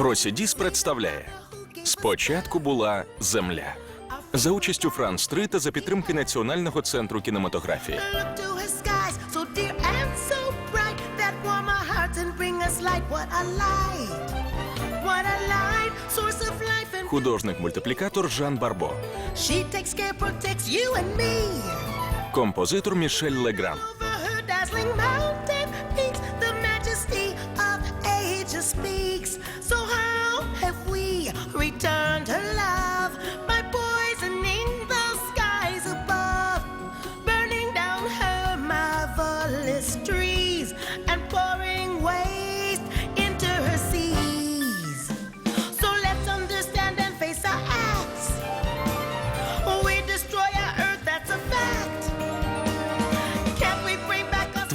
Просідіс представляє. Спочатку була земля. За участю Франц 3 та за підтримки Національного центру кінематографії. up to his skies, so dear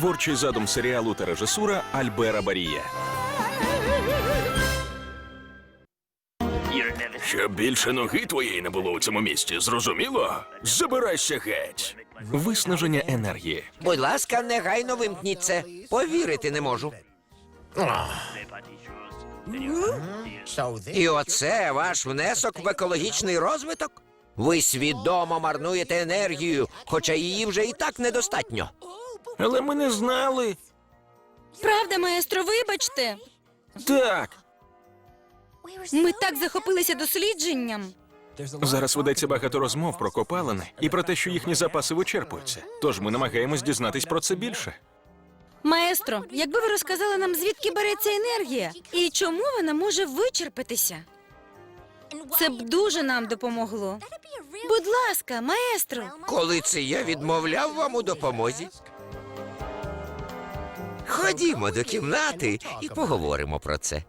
творчий задум серіалу та режисура Альбера Барія. Щоб більше ноги твоєї не було у цьому місті, зрозуміло? Забирайся геть. Виснаження енергії. Будь ласка, негайно вимкніть це. Повірити не можу. І оце ваш внесок в екологічний розвиток? Ви свідомо марнуєте енергію, хоча її вже і так недостатньо. Але ми не знали. Правда, маестро, вибачте. Так. Ми так захопилися дослідженням. Зараз ведеться багато розмов про копалини і про те, що їхні запаси вичерпуються. Тож ми намагаємось дізнатись про це більше. Маестро, якби ви розказали нам, звідки береться енергія і чому вона може вичерпатися? Це б дуже нам допомогло. Будь ласка, маестро. Коли це я відмовляв вам у допомозі? Ходімо до кімнати і поговоримо про це.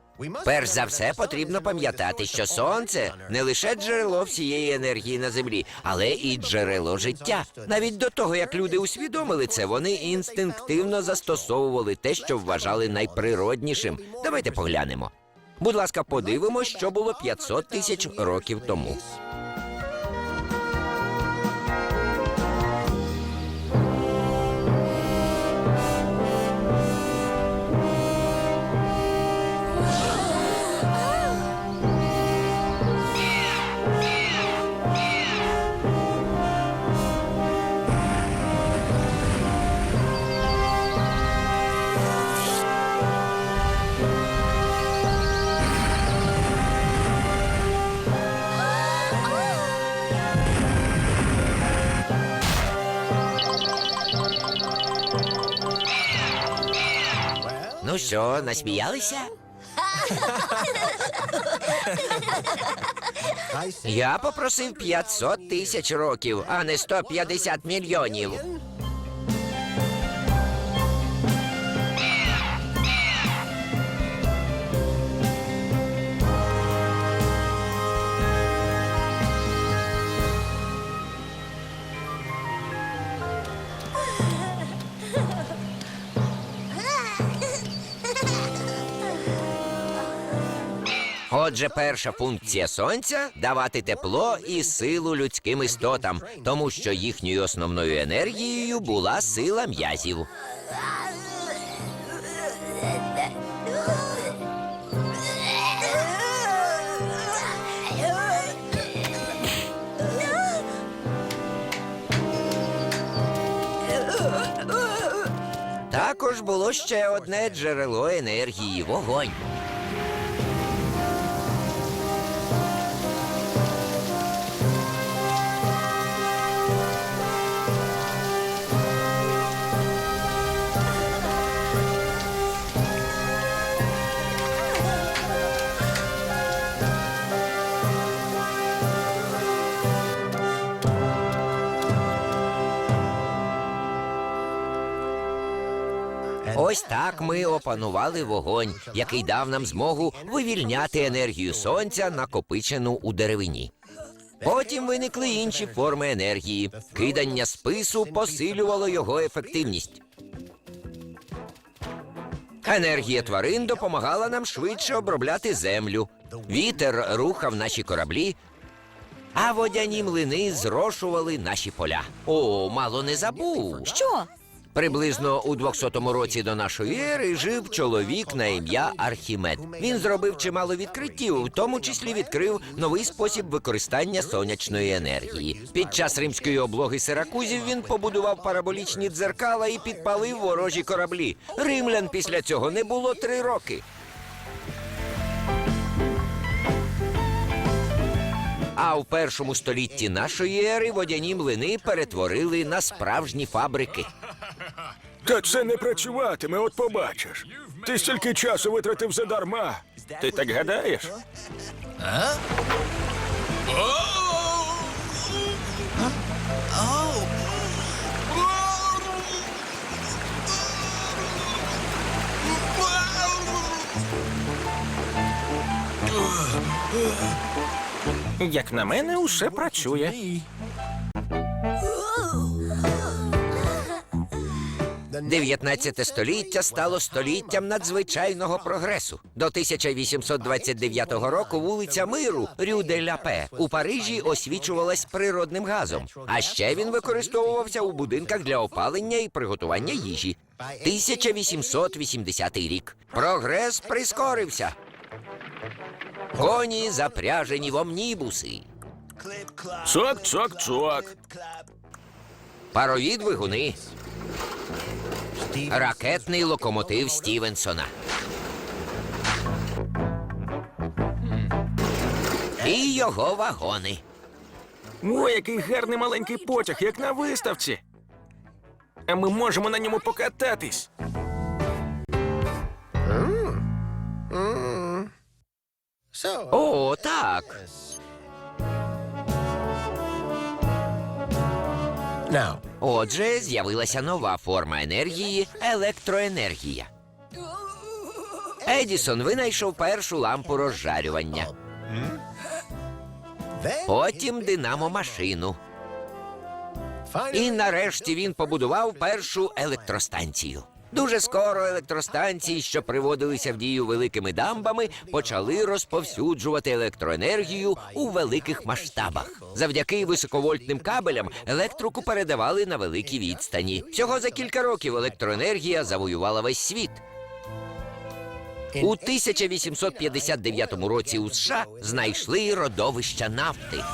Перш за все, потрібно пам'ятати, що сонце не лише джерело всієї енергії на землі, але і джерело життя. Навіть до того, як люди усвідомили це, вони інстинктивно застосовували те, що вважали найприроднішим. Давайте поглянемо. Будь ласка, подивимось, що було 500 тисяч років тому. Ну що, насміялися? Я попросив 500 тисяч років, а не 150 мільйонів. Отже, перша функція сонця давати тепло і силу людським істотам, тому що їхньою основною енергією була сила м'язів. Також було ще одне джерело енергії вогонь. Ми опанували вогонь, який дав нам змогу вивільняти енергію сонця, накопичену у деревині. Потім виникли інші форми енергії. Кидання спису посилювало його ефективність. Енергія тварин допомагала нам швидше обробляти землю. Вітер рухав наші кораблі, а водяні млини зрошували наші поля. О, мало не забув. Що? Приблизно у 200 році до нашої ери жив чоловік на ім'я Архімед. Він зробив чимало відкриттів, в тому числі відкрив новий спосіб використання сонячної енергії. Під час римської облоги Сиракузів він побудував параболічні дзеркала і підпалив ворожі кораблі. Римлян після цього не було три роки. А в першому столітті нашої ери водяні млини перетворили на справжні фабрики. Та це не працюватиме, от побачиш. Ти стільки часу витратив задарма. Ти так гадаєш? Як на мене, усе працює. Дев'ятнадцяте століття стало століттям надзвичайного прогресу. До 1829 року вулиця Миру Рю де Ляпе у Парижі освічувалась природним газом. А ще він використовувався у будинках для опалення і приготування їжі. 1880 рік. Прогрес прискорився. Коні запряжені в омнібуси, Цок, цок, цок. парові двигуни, ракетний локомотив Стівенсона. І його вагони. О, який гарний маленький потяг, як на виставці. А ми можемо на ньому покататись. О, так. Отже, з'явилася нова форма енергії електроенергія. Едісон винайшов першу лампу розжарювання, потім динамо-машину. І нарешті він побудував першу електростанцію. Дуже скоро електростанції, що приводилися в дію великими дамбами, почали розповсюджувати електроенергію у великих масштабах. Завдяки високовольтним кабелям електрику передавали на великі відстані. Всього за кілька років електроенергія завоювала весь світ. У 1859 році у США знайшли родовища нафти.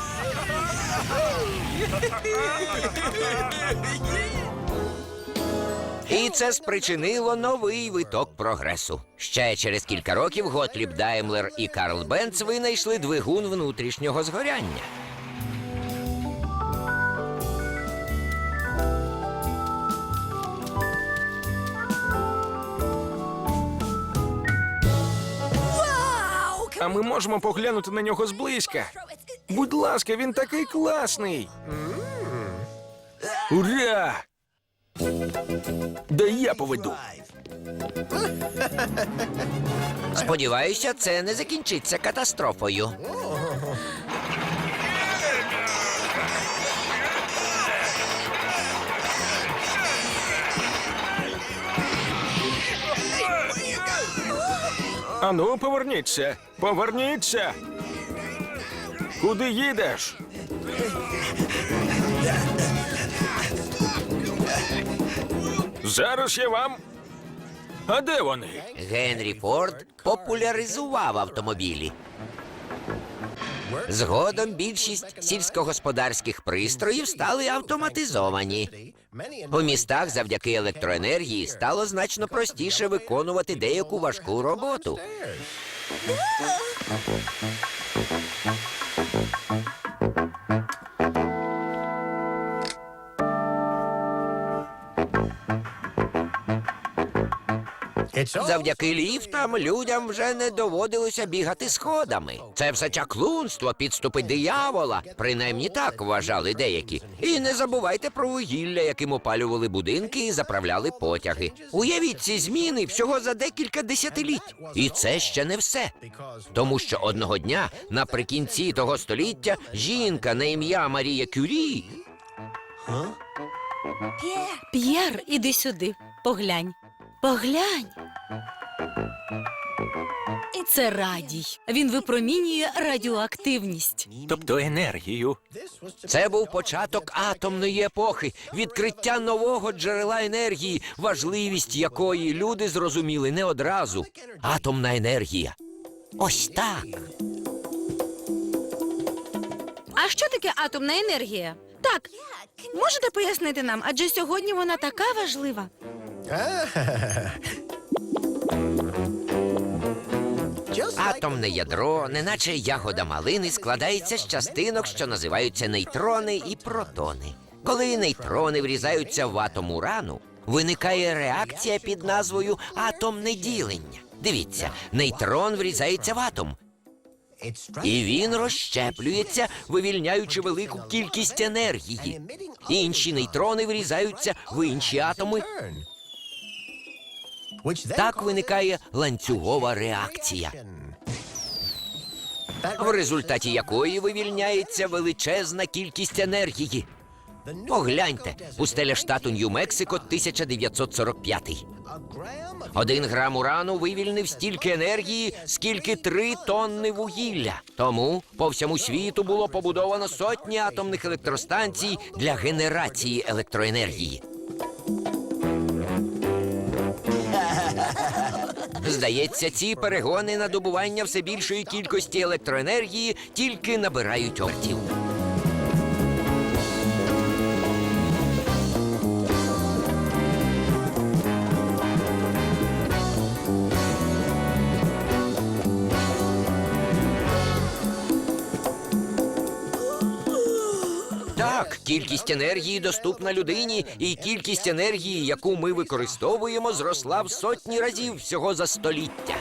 І це спричинило новий виток прогресу. Ще через кілька років Готліб Даймлер і Карл Бенц винайшли двигун внутрішнього згоряння. А ми можемо поглянути на нього зблизька. Будь ласка, він такий класний. Ура! Да я поведу. Сподіваюся, це не закінчиться катастрофою. Ану, поверніться. Поверніться. Куди їдеш? Зараз я вам. А де вони? Генрі Форд популяризував автомобілі. Згодом більшість сільськогосподарських пристроїв стали автоматизовані. У містах завдяки електроенергії стало значно простіше виконувати деяку важку роботу. Завдяки ліфтам людям вже не доводилося бігати сходами. Це все чаклунство, підступи диявола. Принаймні так вважали деякі. І не забувайте про вугілля, яким опалювали будинки і заправляли потяги. Уявіть ці зміни всього за декілька десятиліть. І це ще не все. Тому що одного дня, наприкінці того століття, жінка на ім'я Марія Кюрі П'єр, іди сюди. Поглянь. Поглянь. І Це радій. Він випромінює радіоактивність. Тобто енергію. Це був початок атомної епохи, відкриття нового джерела енергії, важливість якої люди зрозуміли не одразу. Атомна енергія. Ось так. А що таке атомна енергія? Так, можете пояснити нам, адже сьогодні вона така важлива. Атомне ядро, неначе ягода малини, складається з частинок, що називаються нейтрони і протони. Коли нейтрони врізаються в атом урану, виникає реакція під назвою атомне ділення. Дивіться, нейтрон врізається в атом, і він розщеплюється, вивільняючи велику кількість енергії. Інші нейтрони врізаються в інші атоми. Так виникає ланцюгова реакція, в результаті якої вивільняється величезна кількість енергії. Погляньте, пустеля штату Нью-Мексико 1945. Один грам урану вивільнив стільки енергії, скільки три тонни вугілля. Тому по всьому світу було побудовано сотні атомних електростанцій для генерації електроенергії. Здається, ці перегони на добування все більшої кількості електроенергії тільки набирають обертів. Кількість енергії доступна людині, і кількість енергії, яку ми використовуємо, зросла в сотні разів всього за століття.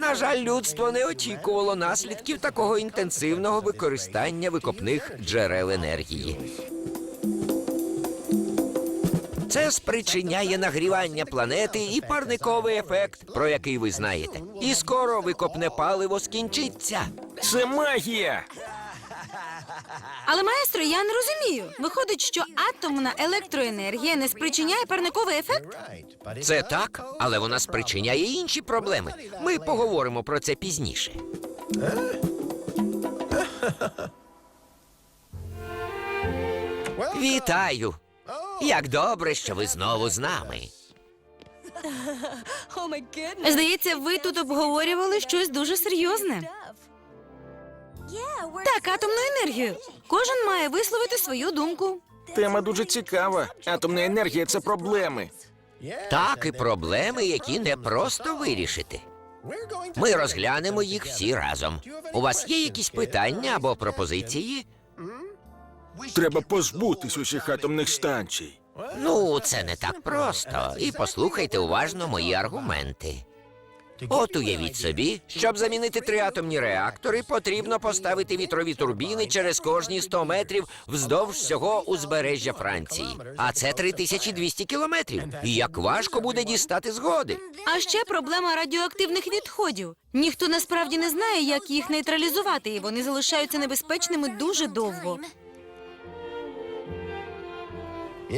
На жаль, людство не очікувало наслідків такого інтенсивного використання викопних джерел енергії. Це спричиняє нагрівання планети і парниковий ефект, про який ви знаєте. І скоро викопне паливо скінчиться. Це магія! Але маестро, я не розумію. Виходить, що атомна електроенергія не спричиняє парниковий ефект? Це так, але вона спричиняє інші проблеми. Ми поговоримо про це пізніше. Вітаю! Як добре, що ви знову з нами. Здається, ви тут обговорювали щось дуже серйозне. Так, атомну енергію. Кожен має висловити свою думку. Тема дуже цікава. Атомна енергія це проблеми. Так і проблеми, які не просто вирішити. Ми розглянемо їх всі разом. У вас є якісь питання або пропозиції? Треба позбутись усіх атомних станцій. Ну, це не так просто. І послухайте уважно мої аргументи. От уявіть собі, щоб замінити три атомні реактори, потрібно поставити вітрові турбіни через кожні 100 метрів вздовж всього узбережжя Франції. А це 3200 кілометрів. І як важко буде дістати згоди. А ще проблема радіоактивних відходів. Ніхто насправді не знає, як їх нейтралізувати, і вони залишаються небезпечними дуже довго.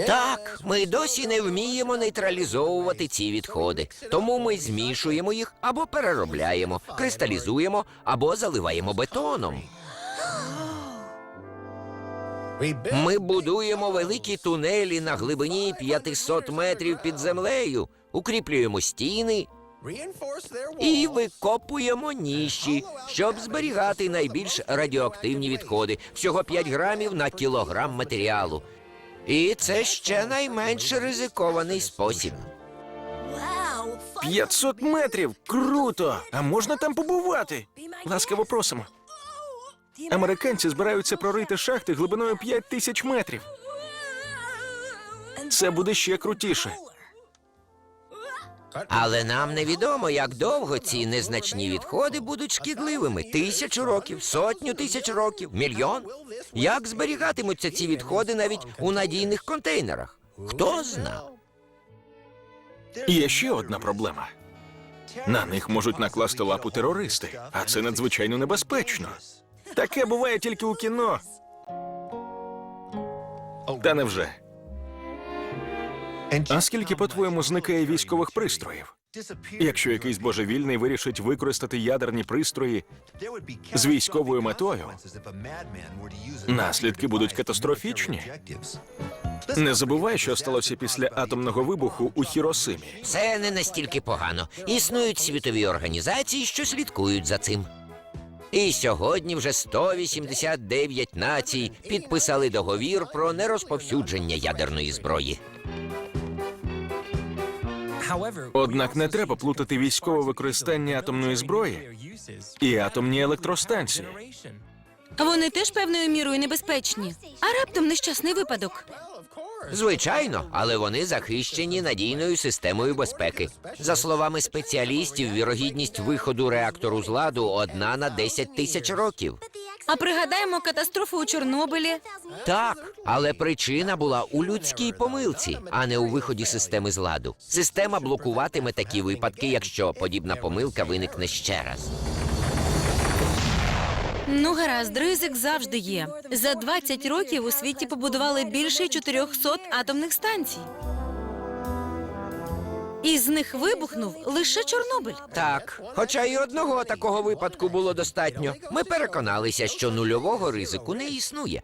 Так, ми досі не вміємо нейтралізовувати ці відходи. Тому ми змішуємо їх або переробляємо, кристалізуємо або заливаємо бетоном. Ми будуємо великі тунелі на глибині 500 метрів під землею, укріплюємо стіни і викопуємо ніші, щоб зберігати найбільш радіоактивні відходи всього 5 грамів на кілограм матеріалу. І це ще найменш ризикований спосіб. 500 метрів! Круто! А можна там побувати? Ласкаво просимо. Американці збираються прорити шахти глибиною 5 тисяч метрів. Це буде ще крутіше. Але нам невідомо, як довго ці незначні відходи будуть шкідливими: тисячу років, сотню тисяч років, мільйон. Як зберігатимуться ці відходи навіть у надійних контейнерах? Хто зна? Є ще одна проблема. На них можуть накласти лапу терористи, а це надзвичайно небезпечно. Таке буває тільки у кіно. Та невже? А скільки, по-твоєму, зникає військових пристроїв? Якщо якийсь божевільний вирішить використати ядерні пристрої з військовою метою, наслідки будуть катастрофічні. Не забувай, що сталося після атомного вибуху у Хіросимі. Це не настільки погано. Існують світові організації, що слідкують за цим. І сьогодні вже 189 націй підписали договір про нерозповсюдження ядерної зброї. Однак не треба плутати військове використання атомної зброї і атомні електростанції. Вони теж певною мірою небезпечні. А раптом нещасний випадок. Звичайно, але вони захищені надійною системою безпеки. За словами спеціалістів, вірогідність виходу реактору з ладу одна на 10 тисяч років. А пригадаємо катастрофу у Чорнобилі. Так, але причина була у людській помилці, а не у виході системи з ладу. Система блокуватиме такі випадки, якщо подібна помилка виникне ще раз. Ну, гаразд, ризик завжди є. За 20 років у світі побудували більше 400 атомних станцій. Із них вибухнув лише Чорнобиль. Так, хоча і одного такого випадку було достатньо. Ми переконалися, що нульового ризику не існує.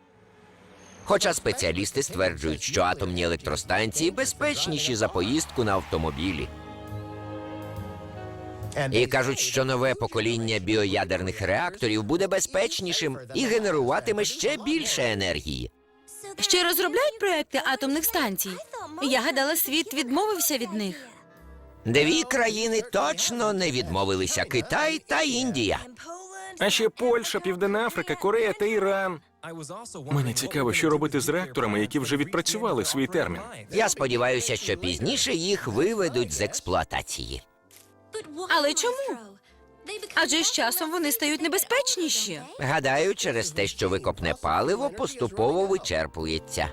Хоча спеціалісти стверджують, що атомні електростанції безпечніші за поїздку на автомобілі. І кажуть, що нове покоління біоядерних реакторів буде безпечнішим і генеруватиме ще більше енергії. Ще розробляють проекти атомних станцій. Я гадала, світ відмовився від них. Дві країни точно не відмовилися Китай та Індія. А ще Польща, Південна Африка, Корея та Іран. Мені цікаво, що робити з реакторами, які вже відпрацювали свій термін. Я сподіваюся, що пізніше їх виведуть з експлуатації. Але чому? Адже з часом вони стають небезпечніші. Гадаю, через те, що викопне паливо поступово вичерпується.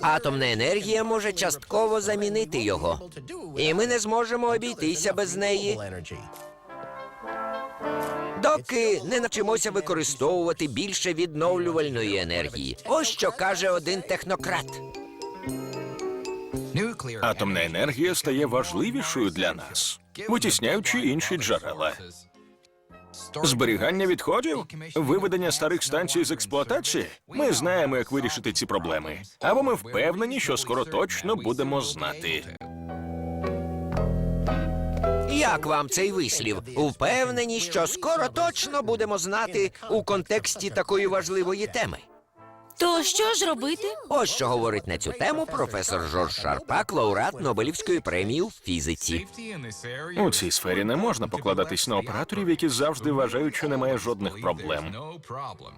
Атомна енергія може частково замінити його, і ми не зможемо обійтися без неї, доки не навчимося використовувати більше відновлювальної енергії. Ось що каже один технократ. Атомна енергія стає важливішою для нас, витісняючи інші джерела. Зберігання відходів, виведення старих станцій з експлуатації. Ми знаємо, як вирішити ці проблеми. Або ми впевнені, що скоро точно будемо знати. Як вам цей вислів? Впевнені, що скоро точно будемо знати у контексті такої важливої теми. То що ж робити? Ось що говорить на цю тему професор Жорж Шарпак, лауреат Нобелівської премії у фізиці. У цій сфері не можна покладатись на операторів, які завжди вважають, що немає жодних проблем.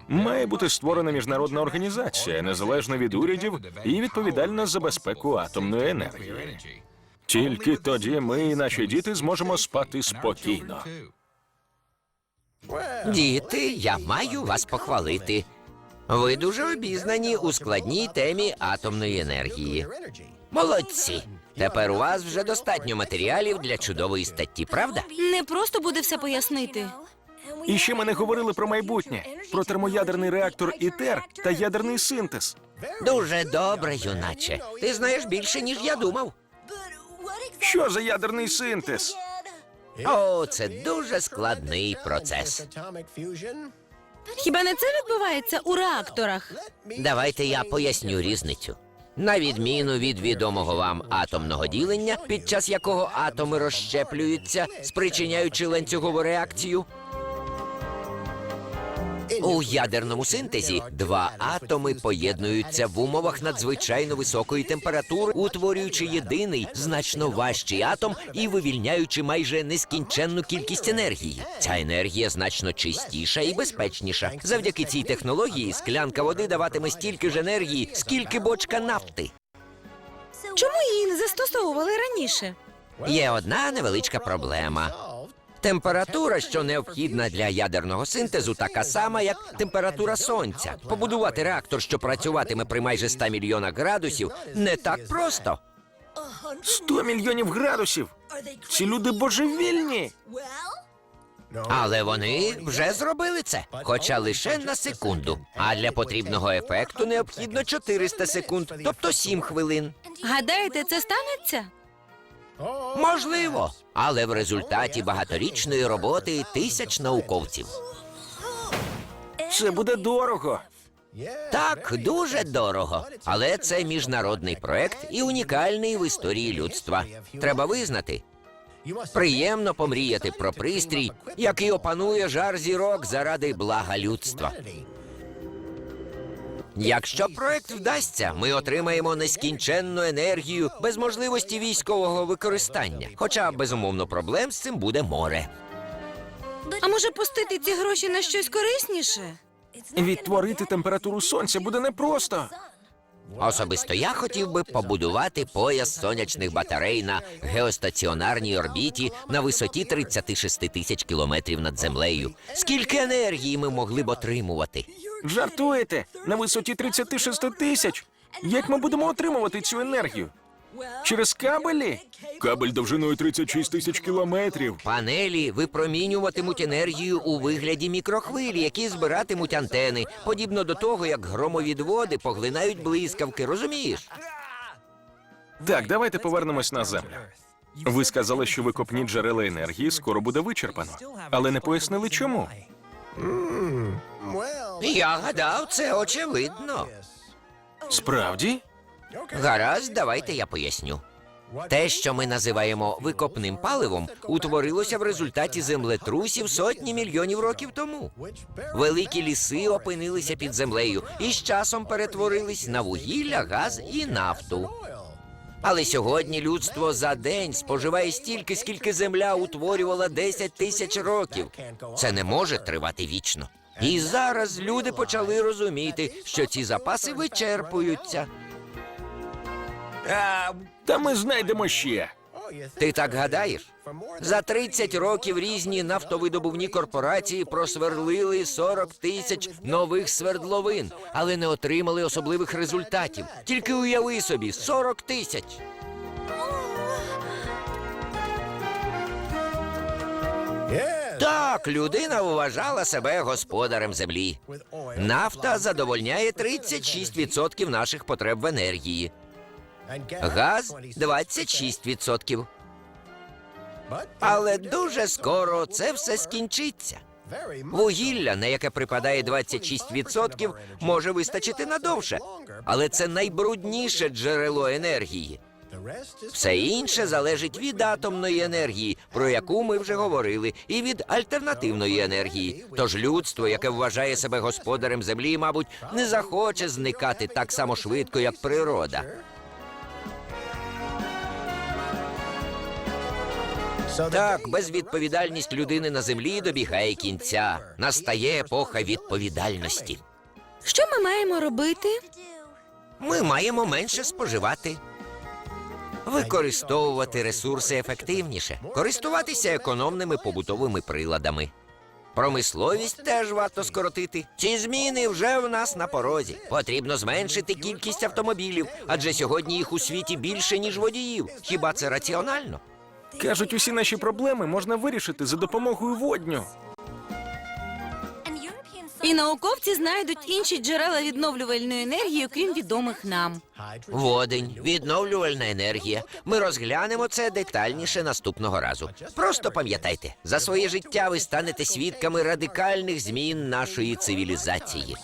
Має бути створена міжнародна організація, незалежна від урядів і відповідальна за безпеку атомної енергії. Тільки тоді ми і наші діти зможемо спати спокійно. Діти, я маю вас похвалити. Ви дуже обізнані у складній темі атомної енергії. Молодці. Тепер у вас вже достатньо матеріалів для чудової статті, правда? Не просто буде все пояснити. І ще ми не говорили про майбутнє, про термоядерний реактор ІТЕР та ядерний синтез. Дуже добре, юначе. Ти знаєш більше, ніж я думав. Що за ядерний синтез? О, це дуже складний процес. Хіба не це відбувається у реакторах? Давайте я поясню різницю. На відміну від відомого вам атомного ділення, під час якого атоми розщеплюються, спричиняючи ланцюгову реакцію. У ядерному синтезі два атоми поєднуються в умовах надзвичайно високої температури, утворюючи єдиний значно важчий атом і вивільняючи майже нескінченну кількість енергії. Ця енергія значно чистіша і безпечніша. Завдяки цій технології склянка води даватиме стільки ж енергії, скільки бочка нафти. Чому її не застосовували раніше? Є одна невеличка проблема. Температура, що необхідна для ядерного синтезу, така сама, як температура сонця. Побудувати реактор, що працюватиме при майже 100 мільйонах градусів, не так просто. 100 мільйонів градусів. Ці люди божевільні. Але вони вже зробили це, хоча лише на секунду. А для потрібного ефекту необхідно 400 секунд, тобто 7 хвилин. Гадаєте, це станеться? Можливо, але в результаті багаторічної роботи тисяч науковців. Це буде дорого. Так, дуже дорого. Але це міжнародний проект і унікальний в історії людства. Треба визнати. Приємно помріяти про пристрій, який опанує жар зірок заради блага людства. Якщо проект вдасться, ми отримаємо нескінченну енергію без можливості військового використання. Хоча, безумовно, проблем з цим буде море. А може пустити ці гроші на щось корисніше? Відтворити температуру сонця буде непросто. Особисто я хотів би побудувати пояс сонячних батарей на геостаціонарній орбіті на висоті 36 тисяч кілометрів над землею. Скільки енергії ми могли б отримувати? Жартуєте? На висоті 36 тисяч. Як ми будемо отримувати цю енергію? Через кабелі? Кабель довжиною 36 тисяч кілометрів. Панелі випромінюватимуть енергію у вигляді мікрохвилі, які збиратимуть антени, подібно до того, як громовідводи поглинають блискавки. Розумієш? Так, давайте повернемось на землю. Ви сказали, що викопні джерела енергії скоро буде вичерпано, але не пояснили чому. Я гадав, це очевидно. Справді? Гаразд, давайте я поясню. Те, що ми називаємо викопним паливом, утворилося в результаті землетрусів сотні мільйонів років тому. Великі ліси опинилися під землею і з часом перетворились на вугілля, газ і нафту. Але сьогодні людство за день споживає стільки, скільки земля утворювала 10 тисяч років. Це не може тривати вічно. І зараз люди почали розуміти, що ці запаси вичерпуються. Та ми знайдемо ще. Ти так гадаєш? За 30 років різні нафтовидобувні корпорації просверлили 40 тисяч нових свердловин, але не отримали особливих результатів. Тільки уяви собі 40 тисяч. Так, людина вважала себе господарем землі. Нафта задовольняє 36% наших потреб в енергії. Газ 26%. Але дуже скоро це все скінчиться. Вугілля, на яке припадає 26%, може вистачити надовше, але це найбрудніше джерело енергії. Все інше залежить від атомної енергії, про яку ми вже говорили, і від альтернативної енергії. Тож людство, яке вважає себе господарем землі, мабуть, не захоче зникати так само швидко, як природа. Так, безвідповідальність людини на землі добігає кінця. Настає епоха відповідальності. Що ми маємо робити? Ми маємо менше споживати, використовувати ресурси ефективніше, користуватися економними побутовими приладами. Промисловість теж варто скоротити. Ці зміни вже в нас на порозі. Потрібно зменшити кількість автомобілів, адже сьогодні їх у світі більше, ніж водіїв. Хіба це раціонально? Кажуть, усі наші проблеми можна вирішити за допомогою водню. І науковці знайдуть інші джерела відновлювальної енергії, окрім відомих нам. Водень, відновлювальна енергія. Ми розглянемо це детальніше наступного разу. Просто пам'ятайте, за своє життя ви станете свідками радикальних змін нашої цивілізації.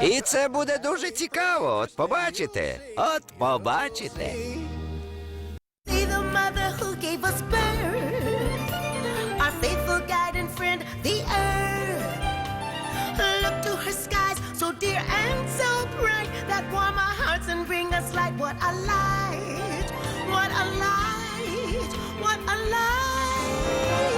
І це буде дуже цікаво. От побачите. От побачите. the mother who gave us birth, our faithful guide and friend, the earth. Look to her skies, so dear and so bright, that warm our hearts and bring us light. What a light! What a light! What a light!